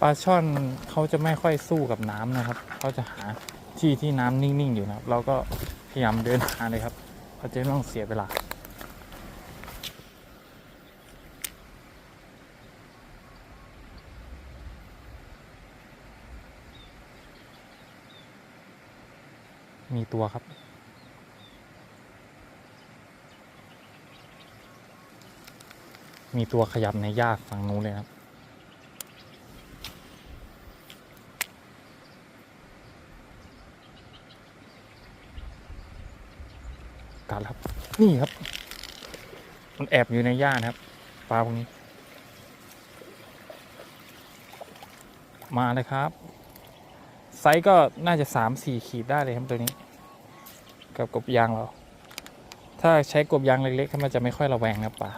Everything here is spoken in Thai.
ปลาช่อนเขาจะไม่ค่อยสู้กับน้ำนะครับ เขาจะหาที่ที่น้ำนิ่งๆอยู่นะครับ เราก็พยายามเดินหาเลยครับเขาจะไม่ต้องเสียเวลามีตัวครับ มีตัวขยับในหญ้าฝั่งนู้นเลยครับ กัดครับ นี่ครับ มันแอบอยู่ในหญ้านะครับ ปลาพวกนี้ มาเลยครับ ไซส์ก็น่าจะสามสี่ขีดได้เลยครับตัวนี้ กับกบยางเรา ถ้าใช้กบยางเล็กๆมันจะไม่ค่อยระแวงนะปลา